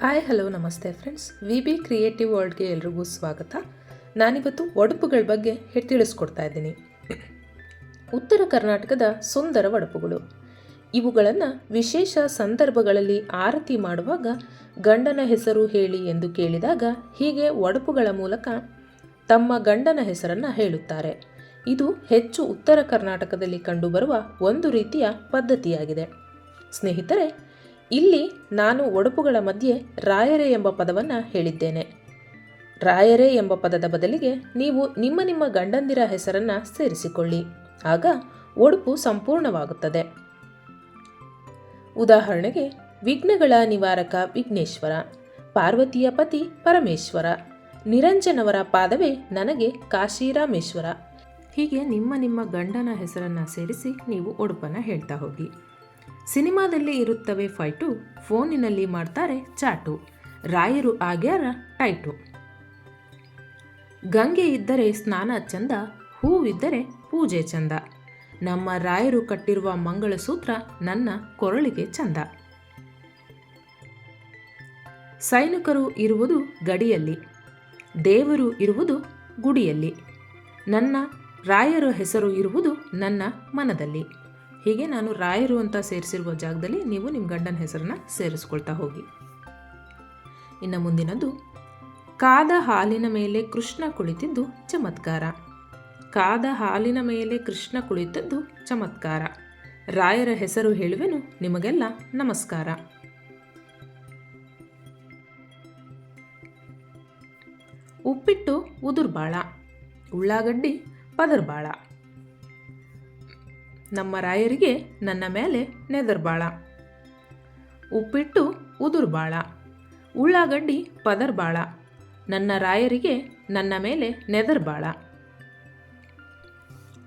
Hi, hello, ನಮಸ್ತೆ friends V B creative ವರ್ಲ್ಡ್ಗೆ ಎಲ್ರಿಗೂ ಸ್ವಾಗತ. ನಾನಿವತ್ತು ಒಡಪುಗಳ ಬಗ್ಗೆ ತಿಳಿಸ್ಕೊಡ್ತಾ ಇದ್ದೀನಿ. ಉತ್ತರ ಕರ್ನಾಟಕದ ಸುಂದರ ಒಡಪುಗಳು. ಇವುಗಳನ್ನು ವಿಶೇಷ ಸಂದರ್ಭಗಳಲ್ಲಿ ಆರತಿ ಮಾಡುವಾಗ ಗಂಡನ ಹೆಸರು ಹೇಳಿ ಎಂದು ಕೇಳಿದಾಗ ಹೀಗೆ ಒಡಪುಗಳ ಮೂಲಕ ತಮ್ಮ ಗಂಡನ ಹೆಸರನ್ನು ಹೇಳುತ್ತಾರೆ. ಇದು ಹೆಚ್ಚು ಉತ್ತರ ಕರ್ನಾಟಕದಲ್ಲಿ ಕಂಡುಬರುವ ಒಂದು ರೀತಿಯ ಪದ್ಧತಿಯಾಗಿದೆ. ಸ್ನೇಹಿತರೆ ಇಲ್ಲಿ ನಾನು ಒಡಪುಗಳ ಮಧ್ಯೆ ರಾಯರೇ ಎಂಬ ಪದವನ್ನು ಹೇಳಿದ್ದೇನೆ. ರಾಯರೇ ಎಂಬ ಪದದ ಬದಲಿಗೆ ನೀವು ನಿಮ್ಮ ನಿಮ್ಮ ಗಂಡಂದಿರ ಹೆಸರನ್ನು ಸೇರಿಸಿಕೊಳ್ಳಿ. ಆಗ ಒಡಪು ಸಂಪೂರ್ಣವಾಗುತ್ತದೆ. ಉದಾಹರಣೆಗೆ, ವಿಘ್ನಗಳ ನಿವಾರಕ ವಿಘ್ನೇಶ್ವರ, ಪಾರ್ವತಿಯ ಪತಿ ಪರಮೇಶ್ವರ, ನಿರಂಜನವರ ಪಾದವೇ ನನಗೆ ಕಾಶಿರಾಮೇಶ್ವರ. ಹೀಗೆ ನಿಮ್ಮ ನಿಮ್ಮ ಗಂಡನ ಹೆಸರನ್ನು ಸೇರಿಸಿ ನೀವು ಉಡುಪನ್ನು ಹೇಳ್ತಾ ಹೋಗಿ. ಸಿನಿಮಾದಲ್ಲಿ ಇರುತ್ತವೆ ಫೈಟು, ಫೋನಿನಲ್ಲಿ ಮಾಡ್ತಾರೆ ಚಾಟು. ರಾಯರು ಆಗ್ಯಾರ ಟೈಟು. ಗಂಗೆ ಇದ್ದರೆ ಸ್ನಾನ ಚಂದ, ಹೂವಿದ್ದರೆ ಪೂಜೆ ಚಂದ. ನಮ್ಮ ರಾಯರು ಕಟ್ಟಿರುವ ಮಂಗಳಸೂತ್ರ ನನ್ನ ಕೊರಳಿಗೆ ಚಂದ. ಸೈನಿಕರು ಇರುವುದು ಗಡಿಯಲ್ಲಿ, ದೇವರು ಇರುವುದು ಗುಡಿಯಲ್ಲಿ. ನನ್ನ ರಾಯರ ಹೆಸರು ಇರುವುದು ನನ್ನ ಮನದಲ್ಲಿ. ಹೀಗೆ ನಾನು ರಾಯರು ಅಂತ ಸೇರಿಸಿರುವ ಜಾಗದಲ್ಲಿ ನೀವು ನಿಮ್ಮ ಗಂಡನ ಹೆಸರನ್ನ ಸೇರಿಸ್ಕೊಳ್ತಾ ಹೋಗಿ. ಇನ್ನು ಮುಂದಿನದು, ಕಾದ ಹಾಲಿನ ಮೇಲೆ ಕೃಷ್ಣ ಕುಳಿತಿದ್ದು ಚಮತ್ಕಾರ. ಕಾದ ಹಾಲಿನ ಮೇಲೆ ಕೃಷ್ಣ ಕುಳಿತದ್ದು ಚಮತ್ಕಾರ. ರಾಯರ ಹೆಸರು ಹೇಳುವೆನು, ನಿಮಗೆಲ್ಲ ನಮಸ್ಕಾರ. ಉಪ್ಪಿಟ್ಟು ಉದುರ್ಬಾಳ, ಉಳ್ಳಾಗಡ್ಡಿ ಪದರ್ಬಾಳ. ನಮ್ಮ ರಾಯರಿಗೆ ನನ್ನ ಮೇಲೆ ನೆದರ್ಬಾಳ ಉಪ್ಪಿಟ್ಟು ಉದುರ್ಬಾಳ ಉಳ್ಳಾಗಡ್ಡಿ ಪದರ್ಬಾಳ ನನ್ನ ರಾಯರಿಗೆ ನನ್ನ ಮೇಲೆ ನೆದರ್ಬಾಳ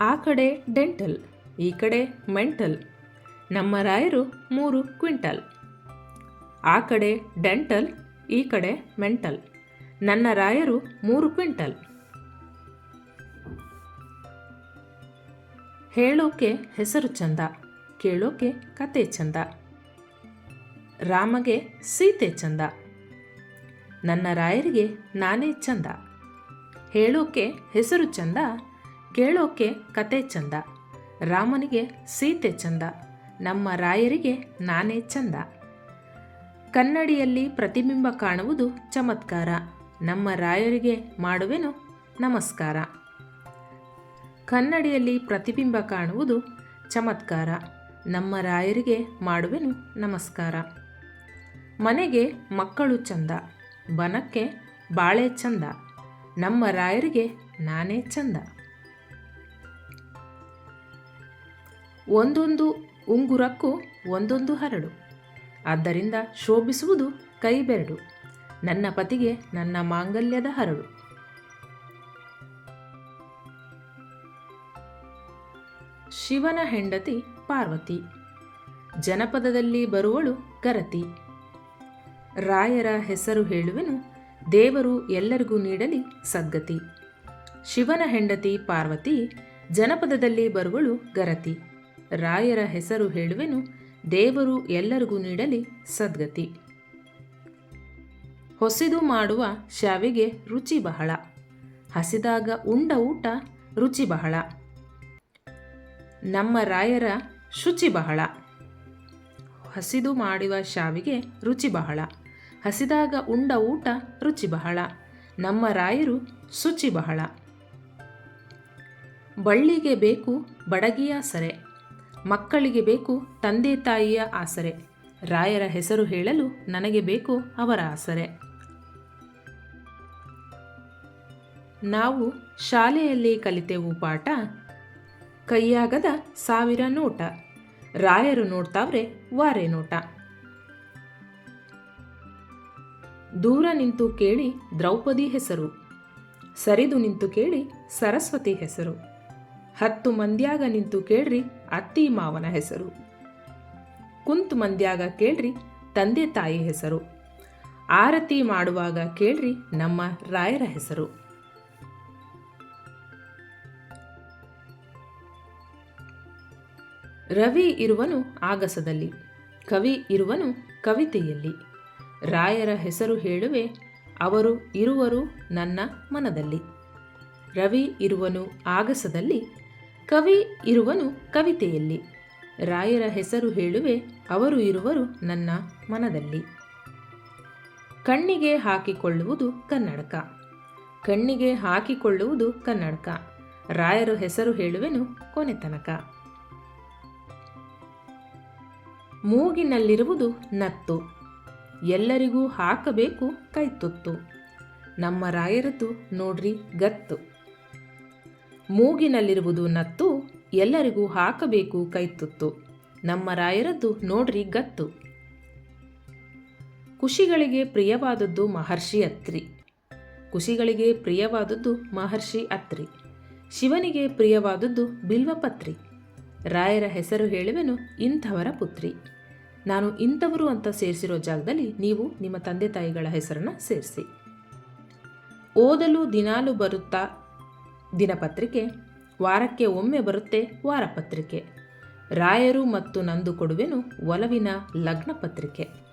ಆ ಕಡೆ ಡೆಂಟಲ್, ಈ ಕಡೆ ಮೆಂಟಲ್, ನಮ್ಮ ರಾಯರು ಮೂರು ಕ್ವಿಂಟಲ್. ಆ ಕಡೆ ಡೆಂಟಲ್, ಈ ಕಡೆ ಮೆಂಟಲ್, ನನ್ನ ರಾಯರು ಮೂರು ಕ್ವಿಂಟಲ್. ಹೇಳೋಕೆ ಹೆಸರು ಚಂದ, ಕೇಳೋಕೆ ಕತೆ ಚಂದ. ರಾಮಗೆ ಸೀತೆ ಚಂದ, ನನ್ನ ರಾಯರಿಗೆ ನಾನೇ ಚಂದ. ಹೇಳೋಕೆ ಹೆಸರು ಚಂದ, ಕೇಳೋಕೆ ಕತೆ ಚಂದ, ರಾಮನಿಗೆ ಸೀತೆ ಚಂದ, ನಮ್ಮ ರಾಯರಿಗೆ ನಾನೇ ಚಂದ. ಕನ್ನಡಿಯಲ್ಲಿ ಪ್ರತಿಬಿಂಬ ಕಾಣುವುದು ಚಮತ್ಕಾರ, ನಮ್ಮ ರಾಯರಿಗೆ ಮಾಡುವೆನು ನಮಸ್ಕಾರ. ಕನ್ನಡಿಯಲ್ಲಿ ಪ್ರತಿಬಿಂಬ ಕಾಣುವುದು ಚಮತ್ಕಾರ. ನಮ್ಮ ರಾಯರಿಗೆ ಮಾಡುವೆನು ನಮಸ್ಕಾರ. ಮನೆಗೆ ಮಕ್ಕಳು ಚಂದ, ಬನಕ್ಕೆ ಬಾಳೆ ಚಂದ, ನಮ್ಮ ರಾಯರಿಗೆ ನಾನೇ ಚಂದ. ಒಂದೊಂದು ಉಂಗುರಕ್ಕೂ ಒಂದೊಂದು ಹರಡು ಆದ್ದರಿಂದ ಶೋಭಿಸುವುದು ಕೈಬೆರಡು. ನನ್ನ ಪತಿಗೆ ನನ್ನ ಮಾಂಗಲ್ಯದ ಹರಡು ಶಿವನ ಹೆಂಡತಿ ಪಾರ್ವತಿ. ಜನಪದದಲ್ಲಿ ಬರುವಳು ಗರತಿ. ರಾಯರ ಹೆಸರು ಹೇಳುವೆನು ದೇವರು ಎಲ್ಲರಿಗೂ ನೀಡಲಿ ಸದ್ಗತಿ. ಶಿವನ ಹೆಂಡತಿ ಪಾರ್ವತಿ ಜನಪದದಲ್ಲಿ ಬರುವಳು ಗರತಿ. ರಾಯರ ಹೆಸರು ಹೇಳುವೆನು ದೇವರು ಎಲ್ಲರಿಗೂ ನೀಡಲಿ ಸದ್ಗತಿ. ಹೊಸಿದು ಮಾಡುವ ಶಾವಿಗೆ ರುಚಿ ಬಹಳ. ಹಸಿದಾಗ ಉಂಡ ಊಟ ರುಚಿ ಬಹಳ. ನಮ್ಮ ರಾಯರ ಶುಚಿ ಬಹಳ. ಹಸಿದು ಮಾಡುವ ಶಾವಿಗೆ ರುಚಿ ಬಹಳ. ಹಸಿದಾಗ ಉಂಡ ಊಟ ರುಚಿ ಬಹಳ. ನಮ್ಮ ರಾಯರು ಶುಚಿ ಬಹಳ. ಬಳ್ಳಿಗೆ ಬೇಕು ಬಡಗಿಯ ಸರೆ. ಮಕ್ಕಳಿಗೆ ಬೇಕು ತಂದೆ ತಾಯಿಯ ಆಸರೆ. ರಾಯರ ಹೆಸರು ಹೇಳಲು ನನಗೆ ಬೇಕು ಅವರ ಆಸರೆ. ನಾವು ಶಾಲೆಯಲ್ಲಿ ಕಲಿತೆವು ಪಾಠ ಕೈಯಾಗದ ಸಾವಿರ ನೋಟ. ರಾಯರು ನೋಡ್ತಾವ್ರೆ ವಾರೆ ನೋಟ. ದೂರ ನಿಂತು ಕೇಳಿ ದ್ರೌಪದಿ ಹೆಸರು. ಸರಿದು ನಿಂತು ಕೇಳಿ ಸರಸ್ವತಿ ಹೆಸರು. ಹತ್ತು ಮಂದ್ಯಾಗ ನಿಂತು ಕೇಳ್ರಿ ಅತ್ತಿ ಮಾವನ ಹೆಸರು. ಕುಂತು ಮಂದ್ಯಾಗ ಕೇಳ್ರಿ ತಂದೆ ತಾಯಿ ಹೆಸರು. ಆರತಿ ಮಾಡುವಾಗ ಕೇಳ್ರಿ ನಮ್ಮ ರಾಯರ ಹೆಸರು. ರವಿ ಇರುವನು ಆಗಸದಲ್ಲಿ, ಕವಿ ಇರುವನು ಕವಿತೆಯಲ್ಲಿ. ರಾಯರ ಹೆಸರು ಹೇಳುವೆ, ಅವರು ಇರುವರು ನನ್ನ ಮನದಲ್ಲಿ. ರವಿ ಇರುವನು ಆಗಸದಲ್ಲಿ, ಕವಿ ಇರುವನು ಕವಿತೆಯಲ್ಲಿ. ರಾಯರ ಹೆಸರು ಹೇಳುವೆ, ಅವರು ಇರುವರು ನನ್ನ ಮನದಲ್ಲಿ. ಕಣ್ಣಿಗೆ ಹಾಕಿಕೊಳ್ಳುವುದು ಕನ್ನಡಕ. ಕಣ್ಣಿಗೆ ಹಾಕಿಕೊಳ್ಳುವುದು ಕನ್ನಡಕ. ರಾಯರ ಹೆಸರು ಹೇಳುವೆನು ಕೊನೆ ತನಕ ಮೂಗಿನಲ್ಲಿರುವುದು ನತ್ತು. ಎಲ್ಲರಿಗೂ ಹಾಕಬೇಕು ಕೈತುತ್ತು. ನಮ್ಮ ರಾಯರದ್ದು ನೋಡ್ರಿ ಗತ್ತು. ಮೂಗಿನಲ್ಲಿರುವುದು ನತ್ತು, ಎಲ್ಲರಿಗೂ ಹಾಕಬೇಕು ಕೈತುತ್ತು. ನಮ್ಮ ರಾಯರದ್ದು ನೋಡ್ರಿ ಗತ್ತು. ಖುಷಿಗಳಿಗೆ ಪ್ರಿಯವಾದದ್ದು ಮಹರ್ಷಿ ಅತ್ರಿ. ಖುಷಿಗಳಿಗೆ ಪ್ರಿಯವಾದದ್ದು ಮಹರ್ಷಿ ಅತ್ರಿ. ಶಿವನಿಗೆ ಪ್ರಿಯವಾದದ್ದು ಬಿಲ್ವಪತ್ರಿ. ರಾಯರ ಹೆಸರು ಹೇಳುವೆನು ಇಂಥವರ ಪುತ್ರಿ. ನಾನು ಇಂಥವರು ಅಂತ ಸೇರಿಸಿರೋ ಜಾಗದಲ್ಲಿ ನೀವು ನಿಮ್ಮ ತಂದೆ ತಾಯಿಗಳ ಹೆಸರನ್ನು ಸೇರಿಸಿ. ಓದಲು ದಿನಾಲು ಬರುತ್ತಾ? ದಿನಪತ್ರಿಕೆ. ವಾರಕ್ಕೆ ಒಮ್ಮೆ ಬರುತ್ತೆ ವಾರಪತ್ರಿಕೆ. ರಾಯರು ಮತ್ತು ನಂದು ಕೊಡುವೆನು ಒಲವಿನ ಲಗ್ನ ಪತ್ರಿಕೆ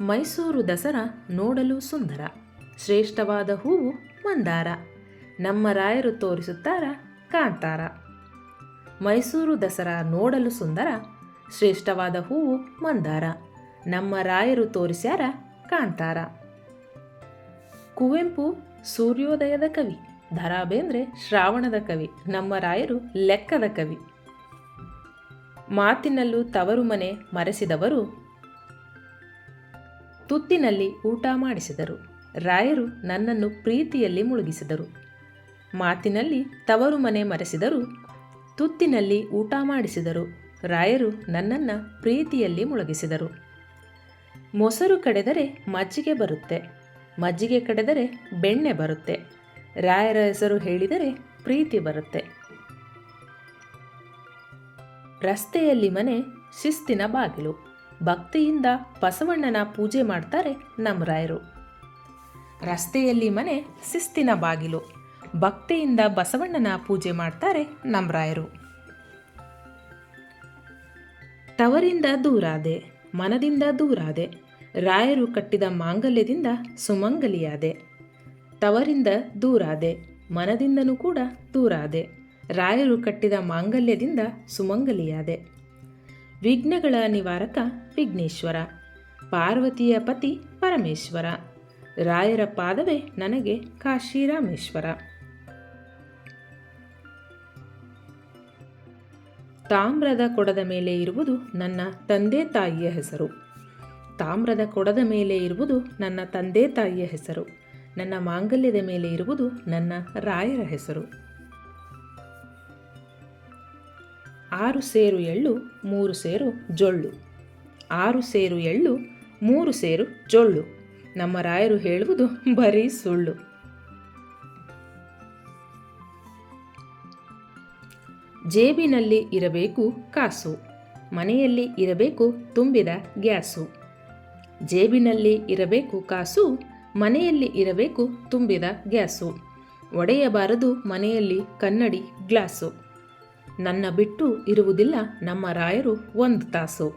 ಮೈಸೂರು ದಸರಾ ನೋಡಲು ಸುಂದರ. ಶ್ರೇಷ್ಠವಾದ ಹೂವು ಮಂದಾರ. ನಮ್ಮ ರಾಯರು ತೋರಿಸುತ್ತಾರ ಕಾಂತಾರ ಮೈಸೂರು ದಸರಾ ನೋಡಲು ಸುಂದರ, ಶ್ರೇಷ್ಠವಾದ ಹೂವು ಮಂದಾರ. ನಮ್ಮ ರಾಯರು ತೋರಿಸ್ಯಾರ ಕಾಣ್ತಾರ. ಕುವೆಂಪು ಸೂರ್ಯೋದಯದ ಕವಿ, ಧರಾಬೇಂದ್ರೆ ಶ್ರಾವಣದ ಕವಿ, ನಮ್ಮ ರಾಯರು ಲೆಕ್ಕದ ಕವಿ. ಮಾತಿನಲ್ಲೂ ತವರು ಮನೆ ಮರೆಸಿದವರು, ತುತ್ತಿನಲ್ಲಿ ಊಟ ಮಾಡಿಸಿದರು. ರಾಯರು ನನ್ನನ್ನು ಪ್ರೀತಿಯಲ್ಲಿ ಮುಳುಗಿಸಿದರು. ಮಾತಿನಲ್ಲಿ ತವರು ಮನೆ ಮರೆಸಿದರು ತುತ್ತಿನಲ್ಲಿ ಊಟ ಮಾಡಿಸಿದರು. ರಾಯರು ನನ್ನನ್ನು ಪ್ರೀತಿಯಲ್ಲಿ ಮುಳುಗಿಸಿದರು. ಮೊಸರು ಕಡೆದರೆ ಮಜ್ಜಿಗೆ ಬರುತ್ತೆ. ಮಜ್ಜಿಗೆ ಕಡೆದರೆ ಬೆಣ್ಣೆ ಬರುತ್ತೆ. ರಾಯರ ಹೆಸರು ಹೇಳಿದರೆ ಪ್ರೀತಿ ಬರುತ್ತೆ. ರಸ್ತೆಯಲ್ಲಿ ಮನೆ ಶಿಸ್ತಿನ ಬಾಗಿಲು. ಭಕ್ತಿಯಿಂದ ಬಸವಣ್ಣನ ಪೂಜೆ ಮಾಡ್ತಾರೆ ನಮ್ಮ ರಾಯರು. ರಸ್ತೆಯಲ್ಲಿ ಮನೆ ಶಿಸ್ತಿನ ಬಾಗಿಲು. ಭಕ್ತಿಯಿಂದ ಬಸವಣ್ಣನ ಪೂಜೆ ಮಾಡ್ತಾರೆ ನಮ್ಮ ರಾಯರು ತವರಿಂದ ದೂರಾದೆ, ಮನದಿಂದ ದೂರಾದೆ, ರಾಯರು ಕಟ್ಟಿದ ಮಾಂಗಲ್ಯದಿಂದ ಸುಮಂಗಲಿಯಾದೆ. ತವರಿಂದ ದೂರಾದೆ, ಮನದಿಂದನೂ ಕೂಡ ದೂರಾದೆ, ರಾಯರು ಕಟ್ಟಿದ ಮಾಂಗಲ್ಯದಿಂದ ಸುಮಂಗಲಿಯಾದೆ. ವಿಘ್ನಗಳ ನಿವಾರಕ ವಿಘ್ನೇಶ್ವರ, ಪಾರ್ವತಿಯ ಪತಿ ಪರಮೇಶ್ವರ, ರಾಯರ ಪಾದವೇ ನನಗೆ ಕಾಶಿರಾಮೇಶ್ವರ. ತಾಮ್ರದ ಕೊಡದ ಮೇಲೆ ಇರುವುದು ನನ್ನ ತಂದೆ ತಾಯಿಯ ಹೆಸರು. ತಾಮ್ರದ ಕೊಡದ ಮೇಲೆ ಇರುವುದು ನನ್ನ ತಂದೆ ತಾಯಿಯ ಹೆಸರು. ನನ್ನ ಮಾಂಗಲ್ಯದ ಮೇಲೆ ಇರುವುದು ನನ್ನ ರಾಯರ ಹೆಸರು. ಆರು ಸೇರು ಎಳ್ಳು, ಮೂರು ಸೇರು ಜೊಳ್ಳು. ಆರು ಸೇರು ಎಳ್ಳು, ಮೂರು ಸೇರು ಜೊಳ್ಳು. ನಮ್ಮ ರಾಯರು ಹೇಳುವುದು ಬರೀ ಸುಳ್ಳು. ಜೇಬಿನಲ್ಲಿ ಇರಬೇಕು ಕಾಸು, ಮನೆಯಲ್ಲಿ ಇರಬೇಕು ತುಂಬಿದ ಗ್ಯಾಸು. ಜೇಬಿನಲ್ಲಿ ಇರಬೇಕು ಕಾಸು, ಮನೆಯಲ್ಲಿ ಇರಬೇಕು ತುಂಬಿದ ಗ್ಯಾಸು. ಒಡೆಯಬಾರದು ಮನೆಯಲ್ಲಿ ಕನ್ನಡಿ ಗ್ಲಾಸು. ನನ್ನ ಬಿಟ್ಟು ಇರುವುದಿಲ್ಲ ನಮ್ಮ ರಾಯರು ಒಂದು ತಾಸು.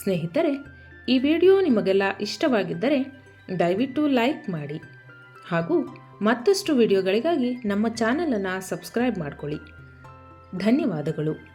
ಸ್ನೇಹಿತರೆ, ಈ ವಿಡಿಯೋ ನಿಮಗೆಲ್ಲ ಇಷ್ಟವಾಗಿದ್ದರೆ ದಯವಿಟ್ಟು ಲೈಕ್ ಮಾಡಿ ಹಾಗೂ ಮತ್ತಷ್ಟು ವಿಡಿಯೋಗಳಿಗಾಗಿ ನಮ್ಮ ಚಾನಲನ್ನು ಸಬ್ಸ್ಕ್ರೈಬ್ ಮಾಡಿಕೊಳ್ಳಿ. ಧನ್ಯವಾದಗಳು.